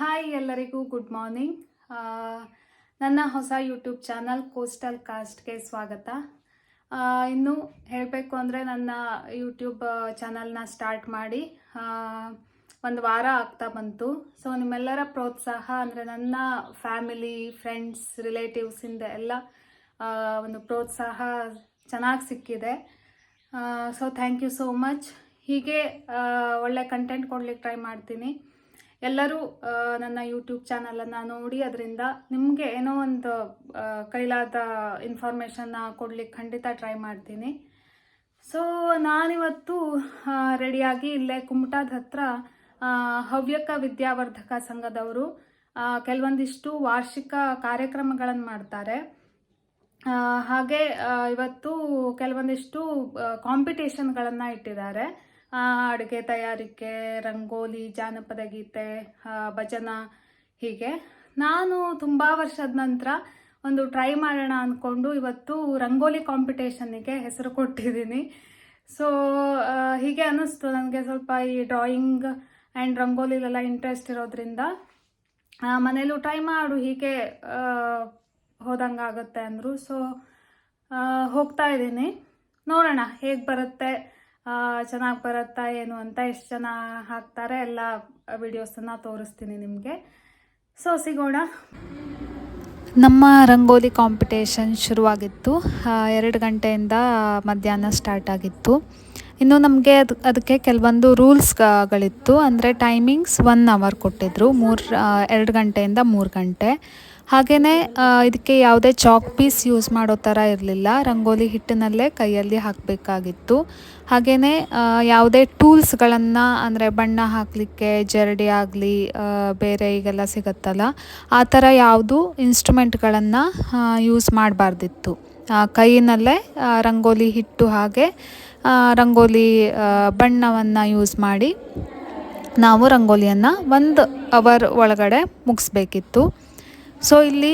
Hi ಎಲ್ಲರಿಗೂ good morning ನನ್ನ ಹೊಸ ಯೂಟ್ಯೂಬ್ ಚಾನಲ್ ಕೋಸ್ಟಲ್ ಕಾಸ್ಟ್ಗೆ ಸ್ವಾಗತ. ಇನ್ನು ಹೇಳಬೇಕು ಅಂದರೆ ನನ್ನ ಯೂಟ್ಯೂಬ್ ಚಾನಲ್ನ ಸ್ಟಾರ್ಟ್ ಮಾಡಿ ಒಂದು ವಾರ ಆಗ್ತಾ ಬಂತು. ಸೊ ನಿಮ್ಮೆಲ್ಲರ ಪ್ರೋತ್ಸಾಹ ಅಂದರೆ ನನ್ನ ಫ್ಯಾಮಿಲಿ ಫ್ರೆಂಡ್ಸ್ ರಿಲೇಟಿವ್ಸಿಂದ ಎಲ್ಲ ಒಂದು ಪ್ರೋತ್ಸಾಹ ಚೆನ್ನಾಗಿ ಸಿಕ್ಕಿದೆ. So thank you so much ಹೀಗೆ ಒಳ್ಳೆ ಕಂಟೆಂಟ್ ಕೊಡ್ಲಿಕ್ಕೆ ಟ್ರೈ ಮಾಡ್ತೀನಿ. ಎಲ್ಲರೂ ನನ್ನ ಯೂಟ್ಯೂಬ್ ಚಾನಲನ್ನು ನೋಡಿ ಅದರಿಂದ ನಿಮಗೆ ಏನೋ ಒಂದು ಕೈಲಾದ ಇನ್ಫಾರ್ಮೇಷನ್ನ ಕೊಡ್ಲಿಕ್ಕೆ ಖಂಡಿತ ಟ್ರೈ ಮಾಡ್ತೀನಿ. ಸೊ ನಾನಿವತ್ತು ರೆಡಿಯಾಗಿ ಇಲ್ಲೇ ಕುಮಟಾದ ಹತ್ರ ಹವ್ಯಕ ವಿದ್ಯಾವರ್ಧಕ ಸಂಘದವರು ಕೆಲವೊಂದಿಷ್ಟು ವಾರ್ಷಿಕ ಕಾರ್ಯಕ್ರಮಗಳನ್ನು ಮಾಡ್ತಾರೆ. ಹಾಗೆ ಇವತ್ತು ಕೆಲವೊಂದಿಷ್ಟು ಕಾಂಪಿಟೇಷನ್ಗಳನ್ನು ಇಟ್ಟಿದ್ದಾರೆ. ಅಡುಗೆ ತಯಾರಿಕೆ, ರಂಗೋಲಿ, ಜಾನಪದ ಗೀತೆ ಭಜನ ಹೀಗೆ. ನಾನು ತುಂಬ ವರ್ಷದ ನಂತರ ಒಂದು ಟ್ರೈ ಮಾಡೋಣ ಅಂದ್ಕೊಂಡು ಇವತ್ತು ರಂಗೋಲಿ ಕಾಂಪಿಟೇಷನ್ನಿಗೆ ಹೆಸರು ಕೊಟ್ಟಿದ್ದೀನಿ. ಸೊ ಹೀಗೆ ಅನ್ನಿಸ್ತು. ನನಗೆ ಸ್ವಲ್ಪ ಈ ಡ್ರಾಯಿಂಗ್ ಆ್ಯಂಡ್ ರಂಗೋಲಿಲೆಲ್ಲ ಇಂಟ್ರೆಸ್ಟ್ ಇರೋದ್ರಿಂದ ಮನೇಲೂ ಟ್ರೈ ಮಾಡು, ಹೀಗೆ ಹೋದಂಗೆ ಆಗುತ್ತೆ ಅಂದರು. ಸೊ ಹೋಗ್ತಾ ಇದ್ದೀನಿ. ನೋಡೋಣ ಹೇಗೆ ಬರುತ್ತೆ. ಚೆನ್ನಾಗಿ ಬರುತ್ತಾ ಏನು ಅಂತ ಎಷ್ಟು ಜನ ಹಾಕ್ತಾರೆ ಎಲ್ಲ ವಿಡಿಯೋಸನ್ನು ತೋರಿಸ್ತೀನಿ ನಿಮಗೆ. ಸೊ ಸಿಗೋಣ. ನಮ್ಮ ರಂಗೋಲಿ ಕಾಂಪಿಟೇಷನ್ ಶುರುವಾಗಿತ್ತು. ಎರಡು ಗಂಟೆಯಿಂದ ಮಧ್ಯಾಹ್ನ ಸ್ಟಾರ್ಟ್ ಆಗಿತ್ತು. ಇನ್ನು ನಮಗೆ ಅದು, ಅದಕ್ಕೆ ಕೆಲವೊಂದು ರೂಲ್ಸ್ಗಳಿತ್ತು ಅಂದರೆ ಟೈಮಿಂಗ್ಸ್ ಒನ್ ಅವರ್ ಕೊಟ್ಟಿದ್ದರು ಮೂರು ಎರಡು ಗಂಟೆಯಿಂದ ಮೂರು ಗಂಟೆ. ಹಾಗೆಯೇ ಇದಕ್ಕೆ ಯಾವುದೇ ಚಾಕ್ ಪೀಸ್ ಯೂಸ್ ಮಾಡೋ ಥರ ಇರಲಿಲ್ಲ. ರಂಗೋಲಿ ಹಿಟ್ಟಿನಲ್ಲೇ ಕೈಯಲ್ಲಿ ಹಾಕಬೇಕಾಗಿತ್ತು. ಹಾಗೆಯೇ ಯಾವುದೇ ಟೂಲ್ಸ್ಗಳನ್ನು ಅಂದರೆ ಬಣ್ಣ ಹಾಕಲಿಕ್ಕೆ, ಜರಡಿ ಆಗಲಿ ಬೇರೆ ಈಗೆಲ್ಲ ಸಿಗುತ್ತಲ್ಲ, ಆ ಥರ ಯಾವುದು ಇನ್ಸ್ಟ್ರೂಮೆಂಟ್ಗಳನ್ನು ಯೂಸ್ ಮಾಡಬಾರ್ದಿತ್ತು. ಕೈಯಲ್ಲೇ ರಂಗೋಲಿ ಹಿಟ್ಟು ಹಾಗೆ ರಂಗೋಲಿ ಬಣ್ಣವನ್ನು ಯೂಸ್ ಮಾಡಿ, ನಾವು ರಂಗೋಲಿಯನ್ನು ಒಂದು ಅವರ್ ಒಳಗಡೆ ಮುಗಿಸ್ಬೇಕಿತ್ತು. ಸೊ ಇಲ್ಲಿ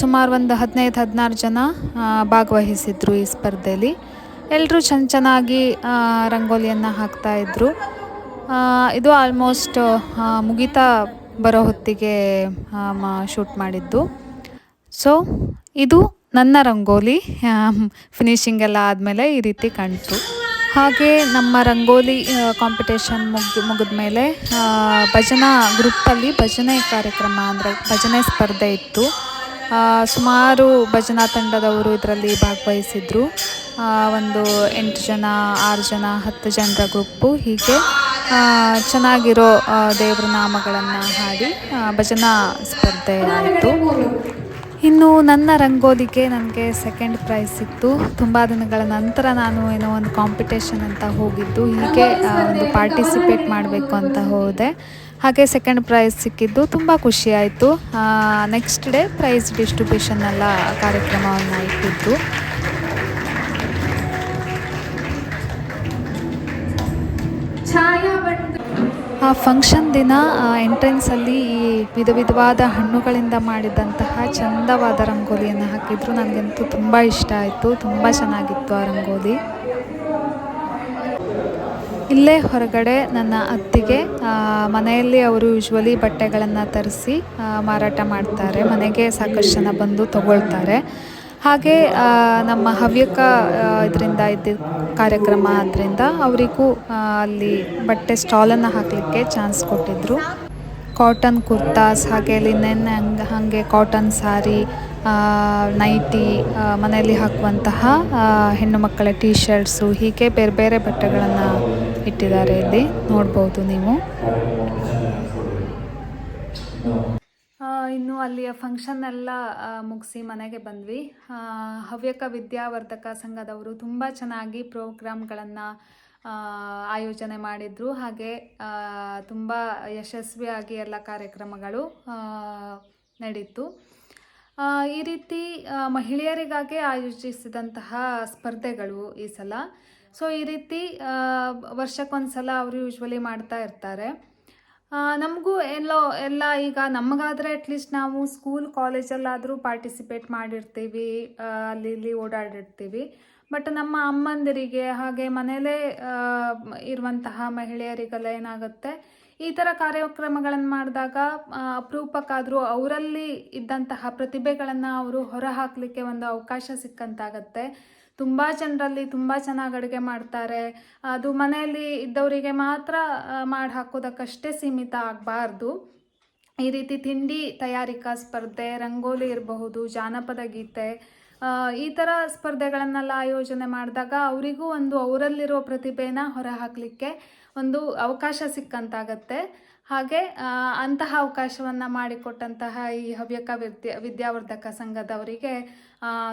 ಸುಮಾರು ಒಂದು ಹದಿನೈದು, ಹದಿನಾರು ಜನ ಭಾಗವಹಿಸಿದ್ರು ಈ ಸ್ಪರ್ಧೆಯಲ್ಲಿ. ಎಲ್ಲರೂ ಚೆನ್ನ ಚೆನ್ನಾಗಿ ರಂಗೋಲಿಯನ್ನು ಹಾಕ್ತಾಯಿದ್ರು ಇದು ಆಲ್ಮೋಸ್ಟ್ ಮುಗಿತಾ ಬರೋ ಹೊತ್ತಿಗೆ ಶೂಟ್ ಮಾಡಿದ್ದು. ಸೊ ಇದು ನನ್ನ ರಂಗೋಲಿ ಫಿನಿಶಿಂಗ್ ಎಲ್ಲ ಆದಮೇಲೆ ಈ ರೀತಿ ಕಾಣ್ತು ಹಾಗೆ ನಮ್ಮ ರಂಗೋಲಿ ಕಾಂಪಿಟೇಷನ್ ಮುಗ್ದು, ಮುಗಿದ ಮೇಲೆ ಭಜನಾ ಗ್ರೂಪಲ್ಲಿ ಭಜನೆ ಕಾರ್ಯಕ್ರಮ ಅಂದರೆ ಭಜನೆ ಸ್ಪರ್ಧೆ ಇತ್ತು. ಸುಮಾರು ಭಜನಾ ತಂಡದವರು ಇದರಲ್ಲಿ ಭಾಗವಹಿಸಿದ್ರು. ಒಂದು ಎಂಟು ಜನ, ಆರು ಜನ, ಹತ್ತು ಜನರ ಗ್ರೂಪು. ಹೀಗೆ ಚೆನ್ನಾಗಿರೋ ದೇವರ ನಾಮಗಳನ್ನು ಹಾಡಿ ಭಜನಾ ಸ್ಪರ್ಧೆ ಆಯಿತು. ಇನ್ನು ನನ್ನ ರಂಗೋಲಿಗೆ ನನಗೆ ಸೆಕೆಂಡ್ ಪ್ರೈಸ್ ಸಿಕ್ತು. ತುಂಬ ದಿನಗಳ ನಂತರ ನಾನು ಏನೋ ಒಂದು ಕಾಂಪಿಟೇಷನ್ ಅಂತ ಹೋಗಿದ್ದು. ಹೀಗೆ ಒಂದು ಪಾರ್ಟಿಸಿಪೇಟ್ ಮಾಡಬೇಕು ಅಂತ ಹೋದೆ. ಹಾಗೆ ಸೆಕೆಂಡ್ ಪ್ರೈಸ್ ಸಿಕ್ಕಿದ್ದು. ತುಂಬ ಖುಷಿಯಾಯಿತು ನೆಕ್ಸ್ಟ್ ಡೇ ಪ್ರೈಸ್ ಡಿಸ್ಟ್ರಿಬ್ಯೂಷನ್ ಎಲ್ಲ ಕಾರ್ಯಕ್ರಮವನ್ನು ಇಟ್ಟಿದ್ದು. ಆ ಫಂಕ್ಷನ್ ದಿನ ಎಂಟ್ರೆನ್ಸಲ್ಲಿ ಈ ವಿಧ ವಿಧವಾದ ಹಣ್ಣುಗಳಿಂದ ಮಾಡಿದಂತಹ ಚಂದವಾದ ರಂಗೋಲಿಯನ್ನು ಹಾಕಿದ್ರು. ನನಗಂತೂ ತುಂಬ ಇಷ್ಟ ಆಯಿತು. ತುಂಬ ಚೆನ್ನಾಗಿತ್ತು ಆ ರಂಗೋಲಿ. ಇಲ್ಲೇ ಹೊರಗಡೆ ನನ್ನ ಅತ್ತಿಗೆ ಮನೆಯಲ್ಲಿ ಅವರು ಯೂಶ್ವಲಿ ಬಟ್ಟೆಗಳನ್ನು ತರಿಸಿ ಮಾರಾಟ ಮಾಡ್ತಾರೆ. ಮನೆಗೆ ಸಾಕಷ್ಟು ಜನ ಬಂದು ತಗೊಳ್ತಾರೆ. ಹಾಗೆ ನಮ್ಮ ಹವ್ಯಕ ಇದರಿಂದ ಇದ್ದಿದ್ದ ಕಾರ್ಯಕ್ರಮ ಆದ್ದರಿಂದ ಅವರಿಗೂ ಅಲ್ಲಿ ಬಟ್ಟೆ ಸ್ಟಾಲನ್ನು ಹಾಕಲಿಕ್ಕೆ ಚಾನ್ಸ್ ಕೊಟ್ಟಿದ್ದರು ಕಾಟನ್ ಕುರ್ತಾಸ್ ಹಾಗೆ ಲಿನೆನ್ ಹಂಗೆ, ಹಾಗೆ ಕಾಟನ್ ಸಾರಿ ನೈಟಿ ಮನೆಯಲ್ಲಿ ಹಾಕುವಂತಹ ಹೆಣ್ಣು ಮಕ್ಕಳ ಟೀ ಶರ್ಟ್ಸು ಹೀಗೆ ಬೇರೆ ಬೇರೆ ಬಟ್ಟೆಗಳನ್ನು ಇಟ್ಟಿದ್ದಾರೆ ಇಲ್ಲಿ. ನೋಡ್ಬೋದು ನೀವು. ಇನ್ನು ಅಲ್ಲಿಯ ಫಂಕ್ಷನ್ ಎಲ್ಲ ಮುಗಿಸಿ ಮನೆಗೆ ಬಂದ್ವಿ. ಹವ್ಯಕ ವಿದ್ಯಾವರ್ಧಕ ಸಂಘದವರು ತುಂಬ ಚೆನ್ನಾಗಿ ಪ್ರೋಗ್ರಾಮ್ಗಳನ್ನು ಆಯೋಜನೆ ಮಾಡಿದರು. ಹಾಗೆ ತುಂಬ ಯಶಸ್ವಿಯಾಗಿ ಎಲ್ಲ ಕಾರ್ಯಕ್ರಮಗಳು ನಡೀತು. ಈ ರೀತಿ ಮಹಿಳೆಯರಿಗಾಗಿ ಆಯೋಜಿಸಿದಂತಹ ಸ್ಪರ್ಧೆಗಳು ಈ ಸಲ. ಸೊ ಈ ರೀತಿ ವರ್ಷಕ್ಕೊಂದು ವರ್ಷಕ್ಕೊಂದ್ಸಲ ಅವರು ಯೂಶ್ವಲಿ ಮಾಡ್ತಾ ಇರ್ತಾರೆ. ನಮಗೂ ಎಲ್ಲೋ, ಎಲ್ಲ ಈಗ ನಮಗಾದರೆ ಅಟ್ಲೀಸ್ಟ್ ನಾವು ಸ್ಕೂಲ್ ಕಾಲೇಜಲ್ಲಾದರೂ ಪಾರ್ಟಿಸಿಪೇಟ್ ಮಾಡಿರ್ತೀವಿ ಅಲ್ಲಿ ಇಲ್ಲಿ ಓಡಾಡಿರ್ತೀವಿ. ಬಟ್ ನಮ್ಮ ಅಮ್ಮಂದಿರಿಗೆ ಹಾಗೆ ಮನೆಯಲ್ಲೇ ಇರುವಂತಹ ಮಹಿಳೆಯರಿಗೆಲ್ಲ ಏನಾಗುತ್ತೆ, ಈ ಥರ ಕಾರ್ಯಕ್ರಮಗಳನ್ನು ಮಾಡಿದಾಗ ಅಪರೂಪಕ್ಕಾದರೂ ಅವರಲ್ಲಿ ಇದ್ದಂತಹ ಪ್ರತಿಭೆಗಳನ್ನು ಅವರು ಹೊರಹಾಕಲಿಕ್ಕೆ ಒಂದು ಅವಕಾಶ ಸಿಕ್ಕಂತಾಗತ್ತೆ. ತುಂಬ ಜನರಲ್ಲಿ ತುಂಬ ಚೆನ್ನಾಗಿ ಅಡುಗೆ ಮಾಡ್ತಾರೆ. ಅದು ಮನೆಯಲ್ಲಿ ಇದ್ದವರಿಗೆ ಮಾತ್ರ ಮಾಡಿ ಹಾಕೋದಕ್ಕಷ್ಟೇ ಸೀಮಿತ ಆಗಬಾರ್ದು. ಈ ರೀತಿ ತಿಂಡಿ ತಯಾರಿಕಾ ಸ್ಪರ್ಧೆ, ರಂಗೋಲಿ ಇರಬಹುದು, ಜಾನಪದ ಗೀತೆ ಈ ಥರ ಸ್ಪರ್ಧೆಗಳನ್ನೆಲ್ಲ ಆಯೋಜನೆ ಮಾಡಿದಾಗ ಅವರಿಗೂ ಒಂದು ಅವರಲ್ಲಿರೋ ಪ್ರತಿಭೆನ ಹೊರಹಾಕಲಿಕ್ಕೆ ಒಂದು ಅವಕಾಶ ಸಿಕ್ಕಂತಾಗತ್ತೆ. ಹಾಗೆ ಅಂತಹ ಅವಕಾಶವನ್ನು ಮಾಡಿಕೊಟ್ಟಂತಹ ಈ ಹವ್ಯಕ ವಿದ್ಯಾ, ವಿದ್ಯಾವರ್ಧಕ ಸಂಘದವರಿಗೆ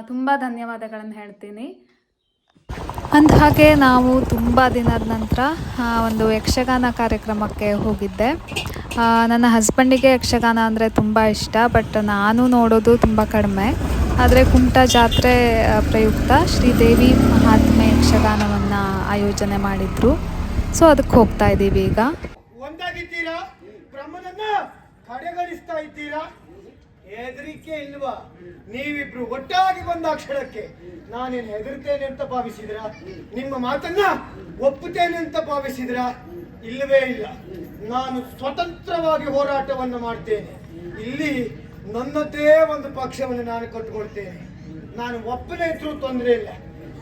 ತುಂಬ ಧನ್ಯವಾದಗಳನ್ನು ಹೇಳ್ತೀನಿ. ಅಂದ ಹಾಗೆ ನಾವು ತುಂಬ ದಿನದ ನಂತರ ಒಂದು ಯಕ್ಷಗಾನ ಕಾರ್ಯಕ್ರಮಕ್ಕೆ ಹೋಗಿದ್ದೆ. ನನ್ನ ಹಸ್ಬೆಂಡಿಗೆ ಯಕ್ಷಗಾನ ಅಂದರೆ ತುಂಬ ಇಷ್ಟ, ಬಟ್ ನಾನು ನೋಡೋದು ತುಂಬ ಕಡಿಮೆ. ಆದರೆ ಕುಮಟ ಜಾತ್ರೆ ಪ್ರಯುಕ್ತ ಶ್ರೀದೇವಿ ಮಹಾತ್ಮೆ ಯಕ್ಷಗಾನವನ್ನು ಆಯೋಜನೆ ಮಾಡಿದರು. ಸೊ, ಅದಕ್ಕೆ ಹೋಗ್ತಾ ಇದ್ದೀವಿ ಈಗ. ಒಂದಾಗಿದ್ದೀರಾ? ಇದ್ದೀರಾ? ಹೆದರಿಕೆ ಇಲ್ವಾ? ನೀವಿಬ್ರು ಒಟ್ಟಾಗಿ ಬಂದ ಕ್ಷಣಕ್ಕೆ ನಾನೇನು ಹೆದರ್ತೇನೆ ಅಂತ ಭಾವಿಸಿದ್ರ? ನಿಮ್ಮ ಮಾತನ್ನ ಒಪ್ಪುತ್ತೇನೆ ಅಂತ ಭಾವಿಸಿದ್ರ? ಇಲ್ಲವೇ ಇಲ್ಲ. ನಾನು ಸ್ವತಂತ್ರವಾಗಿ ಹೋರಾಟವನ್ನು ಮಾಡ್ತೇನೆ. ಇಲ್ಲಿ ನನ್ನದೇ ಒಂದು ಪಕ್ಷವನ್ನು ನಾನು ಕಟ್ಕೊಳ್ತೇನೆ ನಾನು ಒಪ್ಪನೇ ಇದ್ರೂ ತೊಂದರೆ ಇಲ್ಲ.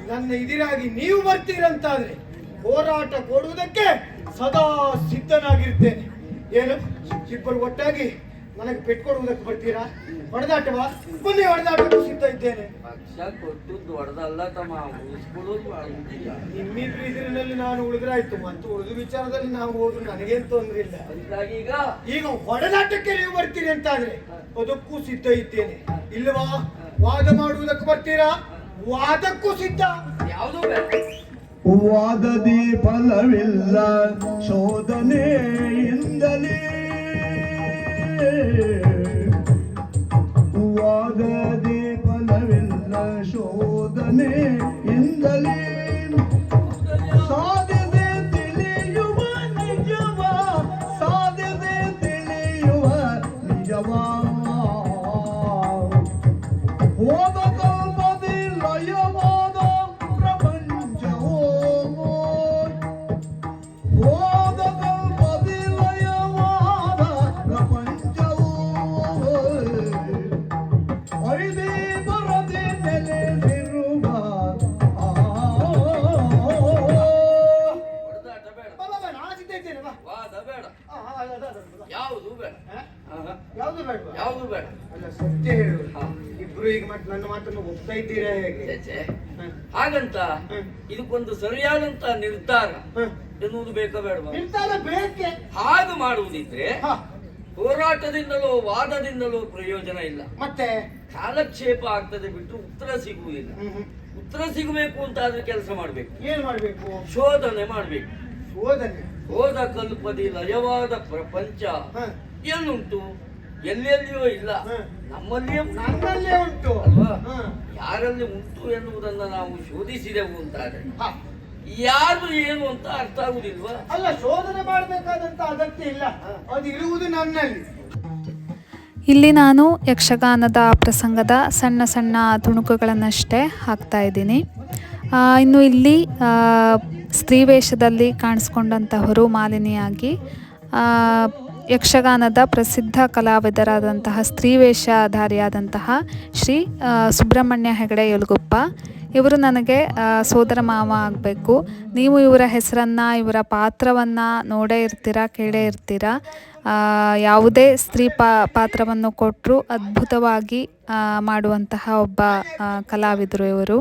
ನನ್ನ ಇದಿರಾಗಿ ನೀವು ಬರ್ತೀರಂತಾದ್ರೆ ಹೋರಾಟ ಕೊಡುವುದಕ್ಕೆ ಸದಾ ಸಿದ್ಧನಾಗಿರ್ತೇನೆ. ಏನು? ಇಬ್ಬರು ಒಟ್ಟಾಗಿ ನನಗೆ ಪೆಟ್ಟು ಕೊಡುವುದಕ್ಕೆ ಬರ್ತೀರಾ? ಹೊಡೆದಾಟವಾ? ಬನ್ನಿ ಹೊಡೆದಾಟಕ್ಕೂ ಸಿದ್ಧ ಇದ್ದೇನೆ. ಪಕ್ಷ ಕೊಟ್ಟು ಹೊಡೆದಲ್ಲ ತಮ್ಮ ಉಳಿಸ್ಕೊಳ್ಳೋದು ಆಗುದಿಲ್ಲ ನಿಮ್ಮಿಬ್ರು ಇದರಲ್ಲಿ ನಾನು ಉಳಿದ್ರಾಯ್ತು ಮತ್ತು ಉಳಿದ ವಿಚಾರದಲ್ಲಿ ನಾವು ಹೋದ್ರು ನನಗೇನು ತೊಂದ್ರೆ ಇಲ್ಲ. ಅದಕ್ಕಾಗಿ ಈಗ? ಈಗ ಹೊಡೆದಾಟಕ್ಕೆ ನೀವು ಬರ್ತೀರಿ ಅಂತಾದ್ರೆ ಅದಕ್ಕೂ ಸಿದ್ಧ ಇದ್ದೇನೆ. ಇಲ್ಲವಾ ವಾದ ಮಾಡುವುದಕ್ಕೆ ಬರ್ತೀರಾ? ವಾದಕ್ಕೂ ಸಿದ್ಧ. ಯಾವುದು ಬೇಡ. ವಾದದಿ ಫಲವಿಲ್ಲ ಶೋಧನೆಯಿಂದಲೇ ವಾದದಿ ಫಲವಿಲ್ಲ ಶೋಧನೆಯಿಂದಲೇ ಸಾಧ್ಯತೆ ತಿಳಿಯುವ ನಿಜವ ಸಾಧ್ಯತೆ ತಿಳಿಯುವ ನಿಜವ. ಹೋದ ಸತ್ಯ ಹೇಳು. ಇಬ್ರು ಈಗ ಮತ್ತೆ ನನ್ನ ಮಾತನ್ನು ಒಪ್ತಾ ಇದ್ದೀರಾ ಹೇಗೆ. ಹಾಗಂತ. ಇದಕ್ಕೊಂದು ಸರಿಯಾದಂತ ನಿರ್ಧಾರ. ಎನ್ನುವುದು ಬೇಕಾ ಬೇಡ ನಿರ್ಧಾರ ಬೇಕೆ? ಹಾಗೆ ಮಾಡುವುದಿದ್ರೆ. ಹೋರಾಟದಿಂದಲೋ ವಾದದಿಂದಲೋ ಪ್ರಯೋಜನ ಇಲ್ಲ. ಮತ್ತೆ? ಕಾಲಕ್ಷೇಪ ಆಗ್ತದೆ ಬಿಟ್ಟು ಉತ್ತರ ಸಿಗುವುದಿಲ್ಲ. ಉತ್ತರ ಸಿಗಬೇಕು ಅಂತ ಆದ್ರೆ ಕೆಲಸ ಮಾಡ್ಬೇಕು. ಏನ್ ಮಾಡ್ಬೇಕು? ಶೋಧನೆ ಮಾಡ್ಬೇಕು. ಶೋಧನೆ. ಹೋದ ಕಲ್ಪದಿ ಲಯವಾದ ಪ್ರಪಂಚ. ಎಲ್ಲುಂಟು ಎಲ್ಲೆಲ್ಲಿಯೋ ಇಲ್ಲ. ನಮ್ಮಲ್ಲಿಯೇ. ನನ್ನಲ್ಲೇ ಉಂಟು. ಅಲ್ವಾ? ಯಾರಲ್ಲಿ ಉಂಟು ಎನ್ನುವುದನ್ನು ನಾವು ಶೋಧಿಸಿದೆವು ಅಂತಾರೆ ಯಾರು ಏನು ಅಂತ ಅರ್ಥ ಆಗುದಿಲ್ವಾ ಅಲ್ಲ ಶೋಧನೆ ಮಾಡಬೇಕಾದಂತ ಅಗತ್ಯ ಇಲ್ಲ. ಅದು ಇರುವುದು ನನ್ನಲ್ಲಿ. ಇಲ್ಲಿ ನಾನು ಯಕ್ಷಗಾನದ ಪ್ರಸಂಗದ ಸಣ್ಣ ಸಣ್ಣ ತುಣುಕುಗಳನ್ನಷ್ಟೇ ಹಾಕ್ತಾ ಇದ್ದೀನಿ. ಆ, ಇನ್ನು ಇಲ್ಲಿ ಸ್ತ್ರೀ ವೇಷದಲ್ಲಿ ಕಾಣಿಸ್ಕೊಂಡಂತಹವರು ಮಾಲಿನಿಯಾಗಿ ಯಕ್ಷಗಾನದ ಪ್ರಸಿದ್ಧ ಕಲಾವಿದರಾದಂತಹ, ಸ್ತ್ರೀ ವೇಷಧಾರಿಯಾದಂತಹ ಶ್ರೀ ಸುಬ್ರಹ್ಮಣ್ಯ ಹೆಗಡೆ ಯಲಗುಪ್ಪ. ಇವರು ನನಗೆ ಸೋದರ ಮಾವ ಆಗಬೇಕು. ನೀವು ಇವರ ಹೆಸರನ್ನು, ಇವರ ಪಾತ್ರವನ್ನು ನೋಡೇ ಇರ್ತೀರಾ, ಕೇಳೇ ಇರ್ತೀರಾ? ಯಾವುದೇ ಸ್ತ್ರೀ ಪಾ, ಪಾತ್ರವನ್ನು ಕೊಟ್ಟರು ಅದ್ಭುತವಾಗಿ ಮಾಡುವಂತಹ ಒಬ್ಬ ಕಲಾವಿದರು ಇವರು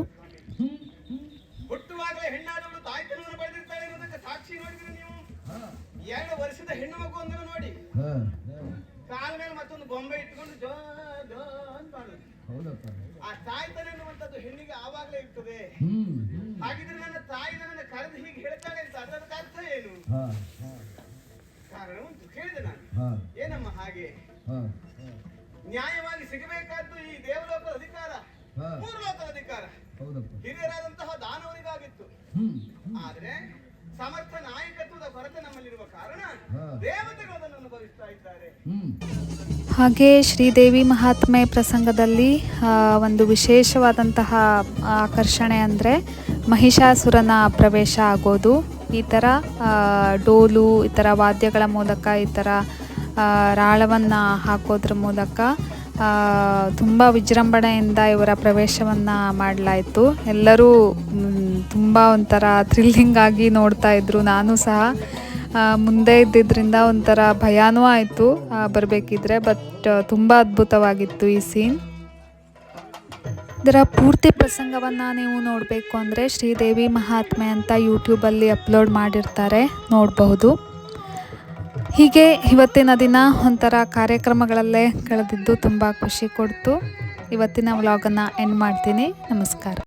ಹುಟ್ಟುವಾಗಲೇ ಹೆಣ್ಣಾದವಳು ತಾಯ್ತನವನ್ನು ಪಡೆದಿರ್ತಾಳೆ ಅನ್ನೋದಕ್ಕೆ ಸಾಕ್ಷಿ ನೋಡಿದ್ರೆ ನೀವು ಎರಡು ವರ್ಷದ ಹೆಣ್ಣು ಮಗು ಅಂದ್ರೆ ನೋಡಿ ಕಾಲ ಮೇಲೆ ಮತ್ತೊಂದು ಗೊಂಬೆ ಇಟ್ಕೊಂಡು ಜೋ ಜೋ ಅಂತ ಮಾಡೋದು. ಆ ತಾಯ್ತನ ಎನ್ನುವಂಥದ್ದು ಹೆಣ್ಣಿಗೆ ಆವಾಗಲೇ ಇರ್ತದೆ. ಹಾಗಿದ್ರೆ ನನ್ನ ತಾಯಿ ನನ್ನ ಕರೆದು ಹೀಗೆ ಹೇಳ್ತಾಳೆ ಅಂತ ಅದರ ಅರ್ಥ ಏನು? ಕಾರಣ ಉಂಟು ಕೇಳಿದೆ ನಾನು. ಏನಮ್ಮ ಹಾಗೆ? ನ್ಯಾಯವಾಗಿ ಸಿಗಬೇಕಾದ್ದು ಈ ದೇವಲೋಕದ ಅಧಿಕಾರ ಮೂರು ಲೋಕದ ಅಧಿಕಾರ. ಹಿರಿಯರಾದಂತಹ ದಾನವರಿಗಾಗಿತ್ತು. ಆದ್ರೆ ಸಮರ್ಥ ನಾಯಕತ್ವದ ಕೊರತೆ ನಮ್ಮಲ್ಲಿರುವ ಕಾರಣ ದೇವತೆಗಳು ಅದನ್ನು ಅನುಭವಿಸ್ತಾ ಇದ್ದಾರೆ. ಹಾಗೆ ಶ್ರೀದೇವಿ ಮಹಾತ್ಮೆ ಪ್ರಸಂಗದಲ್ಲಿ ಒಂದು ವಿಶೇಷವಾದಂತಹ ಆಕರ್ಷಣೆ ಅಂದರೆ ಮಹಿಷಾಸುರನ ಪ್ರವೇಶ ಆಗೋದು. ಈ ಥರ ಡೋಲು ಈ ಥರ ವಾದ್ಯಗಳ ಮೂಲಕ ಈ ಥರ ರಾಳವನ್ನು ಹಾಕೋದ್ರ ಮೂಲಕ ತುಂಬ ವಿಜೃಂಭಣೆಯಿಂದ ಇವರ ಪ್ರವೇಶವನ್ನು ಮಾಡಲಾಯಿತು. ಎಲ್ಲರೂ ತುಂಬ ಒಂಥರ ಥ್ರಿಲ್ಲಿಂಗ್ ಆಗಿ ನೋಡ್ತಾ ಇದ್ರು. ನಾನು ಸಹ ಮುಂದೆ ಇದ್ದಿದ್ದರಿಂದ ಒಂಥರ ಭಯನೂ ಆಯಿತು ಬರಬೇಕಿದ್ರೆ. ಬಟ್ ತುಂಬ ಅದ್ಭುತವಾಗಿತ್ತು ಈ ಸೀನ್. ಇದರ ಪೂರ್ತಿ ಪ್ರಸಂಗವನ್ನು ನೀವು ನೋಡಬೇಕು ಅಂದರೆ ಶ್ರೀದೇವಿ ಮಹಾತ್ಮೆ ಅಂತ ಯೂಟ್ಯೂಬಲ್ಲಿ ಅಪ್ಲೋಡ್ ಮಾಡಿರ್ತಾರೆ. ನೋಡಬಹುದು. ಹೀಗೆ ಇವತ್ತಿನ ದಿನ ಒಂಥರ ಕಾರ್ಯಕ್ರಮಗಳಲ್ಲೇ ಕಳೆದಿದ್ದು ತುಂಬ ಖುಷಿ ಕೊಡ್ತು. ಇವತ್ತಿನ ವ್ಲಾಗನ್ನು ಎಂಡ್ ಮಾಡ್ತೀನಿ. ನಮಸ್ಕಾರ.